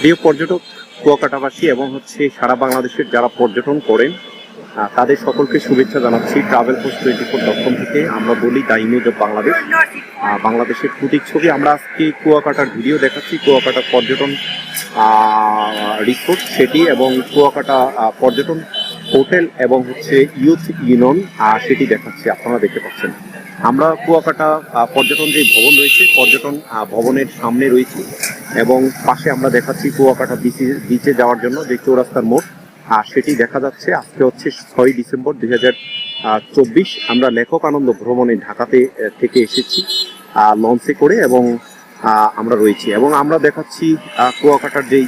প্রিয় পর্যটক, কুয়াকাটাবাসী এবং হচ্ছে সারা বাংলাদেশের যারা পর্যটন করেন তাদের সকলকে শুভেচ্ছা জানাচ্ছি travel post twenty four dot থেকে। আমরা বলি দ্য ইমেজ অফ বাংলাদেশ। বাংলাদেশের প্রতীক ছবি। আমরা আজকে কুয়াকাটার ভিডিও দেখাচ্ছি, কুয়াকাটা পর্যটন রিসোর্ট সেটি এবং কুয়াকাটা পর্যটন হোটেল এবং হচ্ছে ইউথ ইউনিয়ন সেটি দেখাচ্ছি। আপনারা দেখতে পাচ্ছেন। আমরা কুয়াকাটা পর্যটন যে ভবন রয়েছে, পর্যটন ভবনের সামনে রয়েছে এবং পাশে আমরা দেখাচ্ছি কুয়াকাটা বিচে বিচে যাওয়ার জন্য যে চৌরাস্তার মোড়। আর সেটি দেখা যাচ্ছে, আজকে হচ্ছে ছয় ডিসেম্বর দুই চব্বিশ। আমরা লেখক আনন্দ ভ্রমণে ঢাকাতে থেকে এসেছি লঞ্চে করে এবং আমরা রয়েছি। এবং আমরা দেখাচ্ছি কুয়াকাটার যেই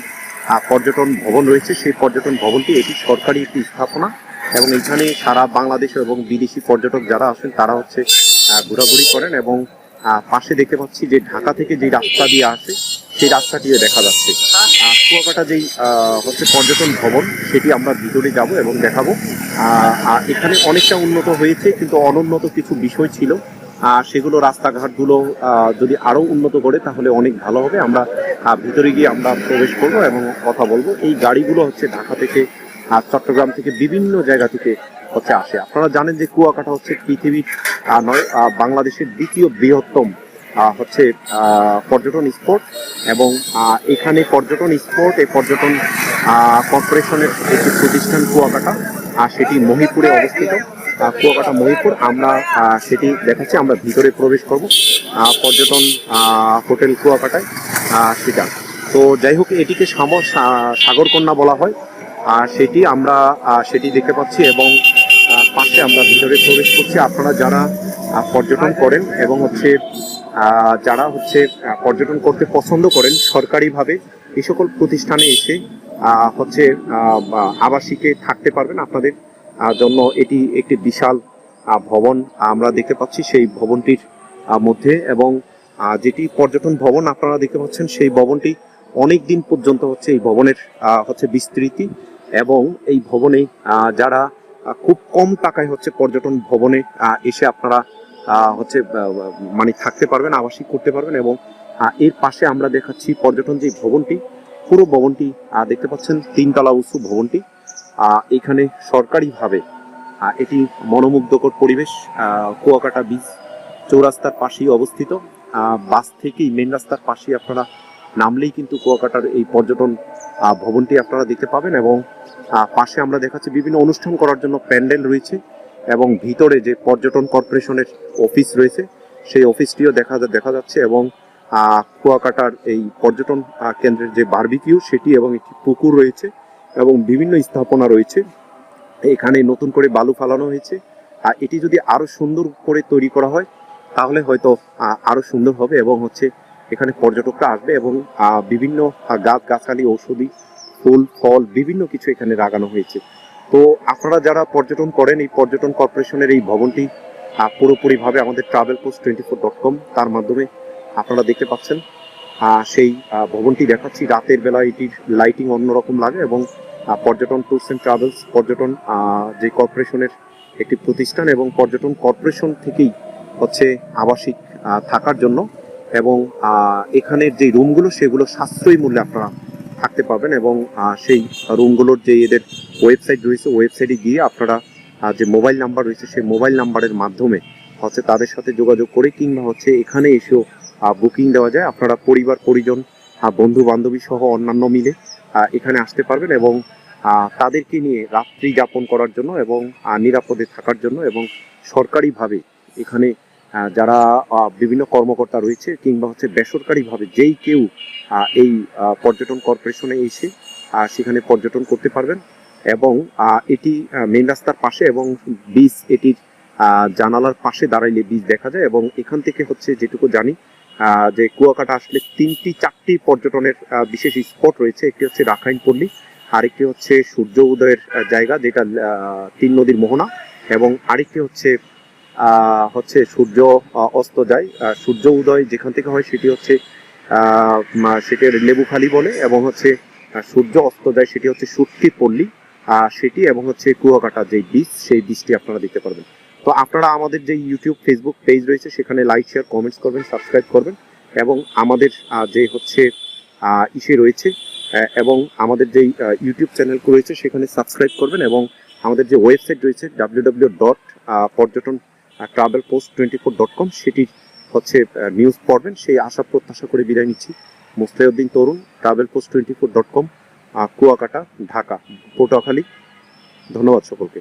পর্যটন ভবন রয়েছে, সেই পর্যটন ভবনটি এটি সরকারি একটি স্থাপনা। এবং এখানে সারা বাংলাদেশ এবং বিদেশি পর্যটক যারা আসেন তারা হচ্ছে ঘোরাঘুরি করেন এবং পাশে দেখতে পাচ্ছি যে ঢাকা থেকে যে রাস্তা দিয়ে আসে, সেই রাস্তাটিও দেখা যাচ্ছে। কুয়াকাটা যেই হচ্ছে পর্যটন ভবন, সেটি আমরা ভিতরে যাব এবং দেখাবো। আর এখানে অনেকটা উন্নত হয়েছে, কিন্তু অনুন্নত কিছু বিষয় ছিল। সেগুলো রাস্তাঘাটগুলো যদি আরও উন্নত করে, তাহলে অনেক ভালো হবে। আমরা ভিতরে গিয়ে আমরা প্রবেশ করব এবং কথা বলব। এই গাড়িগুলো হচ্ছে ঢাকা থেকে চট্টগ্রাম থেকে বিভিন্ন জায়গা থেকে হচ্ছে আসে। আপনারা জানেন যে কুয়াকাটা হচ্ছে পৃথিবীর নয় বাংলাদেশের দ্বিতীয় বৃহত্তম হচ্ছে পর্যটন স্পট এবং এখানে পর্যটন স্পট, এই পর্যটন কর্পোরেশনের একটি প্রতিষ্ঠান কুয়াকাটা আর সেটি মহিপুরে অবস্থিত। কুয়াকাটা মহিপুর, আমরা সেটি দেখাচ্ছি, আমরা ভিতরে প্রবেশ করব। পর্যটন হোটেল কুয়াকাটায় সেটা। তো যাই হোক, এটিকে সাগরকন্যা বলা হয়। আর সেটি আমরা সেটি দেখতে পাচ্ছি এবং পাশে আমরা ভিতরে প্রবেশ করছি। আপনারা যারা পর্যটন করেন এবং হচ্ছে যারা হচ্ছে পর্যটন করতে পছন্দ করেন, সরকারিভাবে এই সকল প্রতিষ্ঠানে এসে হচ্ছে আবাসিকে থাকতে পারবেন। আপনাদের জন্য এটি একটি বিশাল ভবন আমরা দেখতে পাচ্ছি সেই ভবনটির মধ্যে এবং যেটি পর্যটন ভবন আপনারা দেখতে পাচ্ছেন, সেই ভবনটি অনেক দিন পর্যন্ত হচ্ছে এই ভবনের হচ্ছে বিস্তৃতি এবং এই ভবনে যারা খুব কম টাকায় হচ্ছে পর্যটন ভবনে এসে আপনারা হচ্ছে মানে থাকতে পারবেন, আবাসিক করতে পারবেন এবং এর পাশে আমরা দেখাচ্ছি পর্যটন যে ভবনটি, পুরো ভবনটি দেখতে পাচ্ছেন, তিনতলা উঁচু ভবনটি এখানে সরকারিভাবে এটি মনোমুগ্ধকর পরিবেশ কুয়াকাটা বীচ চৌরাস্তার পাশেই অবস্থিত বাস থেকেই মেন রাস্তার পাশেই আপনারা নামলেই কিন্তু কুয়াকাটার এই পর্যটন ভবনটি আপনারা দেখতে পাবেন এবং পাশে আমরা দেখাচ্ছি বিভিন্ন অনুষ্ঠান করার জন্য প্যান্ডেল রয়েছে এবং ভিতরে যে পর্যটন কর্পোরেশনের অফিস রয়েছে সেই অফিসটিও দেখা দেখা যাচ্ছে এবং কুয়াকাটার এই পর্যটন কেন্দ্রের যে বার্বিকিউ সেটি এবং একটি পুকুর রয়েছে এবং বিভিন্ন স্থাপনা রয়েছে। এখানে নতুন করে বালু ফালানো হয়েছে। আর এটি যদি আরও সুন্দর করে তৈরি করা হয় তাহলে হয়তো আহ, আরও সুন্দর হবে এবং হচ্ছে এখানে পর্যটকরা আসবে এবং বিভিন্ন গাছ, গাছালি, ঔষধি, ফুল, ফল, বিভিন্ন কিছু এখানে লাগানো হয়েছে। তো আপনারা যারা পর্যটন করেন, এই পর্যটন কর্পোরেশনের এই ভবনটি পুরোপুরিভাবে আমাদের travel post twenty four dot com তার মাধ্যমে আপনারা দেখতে পাচ্ছেন। সেই ভবনটি দেখাচ্ছি। রাতের বেলা এটির লাইটিং অন্যরকম লাগে এবং পর্যটন ট্যুরস অ্যান্ড ট্রাভেলস পর্যটন যে কর্পোরেশনের একটি প্রতিষ্ঠান এবং পর্যটন কর্পোরেশন থেকেই হচ্ছে আবাসিক থাকার জন্য এবং এখানের যে রুমগুলো, সেগুলো সাশ্রয়ী মূল্যে আপনারা থাকতে পারবেন এবং সেই রুমগুলোর যে এদের ওয়েবসাইট রয়েছে, ওয়েবসাইটে গিয়ে আপনারা যে মোবাইল নাম্বার রয়েছে, সেই মোবাইল নাম্বারের মাধ্যমে হচ্ছে তাদের সাথে যোগাযোগ করে কিংবা হচ্ছে এখানে এসেও বুকিং দেওয়া যায়। আপনারা পরিবার, পরিজন বন্ধু বান্ধবী সহ অন্যান্য মিলে এখানে আসতে পারবেন এবং তাদেরকে নিয়ে রাত্রি যাপন করার জন্য এবং নিরাপদে থাকার জন্য এবং সরকারিভাবে এখানে যারা বিভিন্ন কর্মকর্তা রয়েছে কিংবা হচ্ছে বেসরকারিভাবে যেই কেউ এই পর্যটন কর্পোরেশনে এসে সেখানে পর্যটন করতে পারবেন এবং এটি মেন রাস্তার পাশে এবং বীজ এটির জানালার পাশে দাঁড়াইলে বীজ দেখা যায় এবং এখান থেকে হচ্ছে যেটুকু জানি যে কুয়াকাটা আসলে তিনটি চারটি পর্যটনের বিশেষ স্পট রয়েছে, একটি হচ্ছে রাখাইন পল্লী, আরেকটি হচ্ছে সূর্য উদয়ের জায়গা যেটা তিন নদীর মোহনা এবং আরেকটি হচ্ছে হচ্ছে সূর্য অস্ত যায়। সূর্য উদয় যেখান থেকে হয় সেটি হচ্ছে সেটির লেবুখালি বলে এবং হচ্ছে সূর্য অস্ত যায় সেটি হচ্ছে সুটকি পল্লী সেটি এবং হচ্ছে কুয়াকাটা যে বীজ সেই বীজটি আপনারা দেখতে পারবেন। তো আপনারা আমাদের যে ইউটিউব ফেসবুক পেজ রয়েছে, সেখানে লাইক শেয়ার কমেন্টস করবেন সাবস্ক্রাইব করবেন এবং আমাদের যে হচ্ছে ইসে রয়েছে এবং আমাদের যেই ইউটিউব চ্যানেল রয়েছে, সেখানে সাবস্ক্রাইব করবেন এবং আমাদের যে ওয়েবসাইট রয়েছে ডাব্লিউ ডাব্লিউ ডট পর্যটন travel post twenty four dot com সেটির হচ্ছে নিউজ পড়বেন। সেই আশা প্রত্যাশা করে বিদায় নিচ্ছি। Mustahiuddin Tarun travel post twenty four dot com Kuakata, Dhaka, Patuakhali. ধন্যবাদ সকলকে।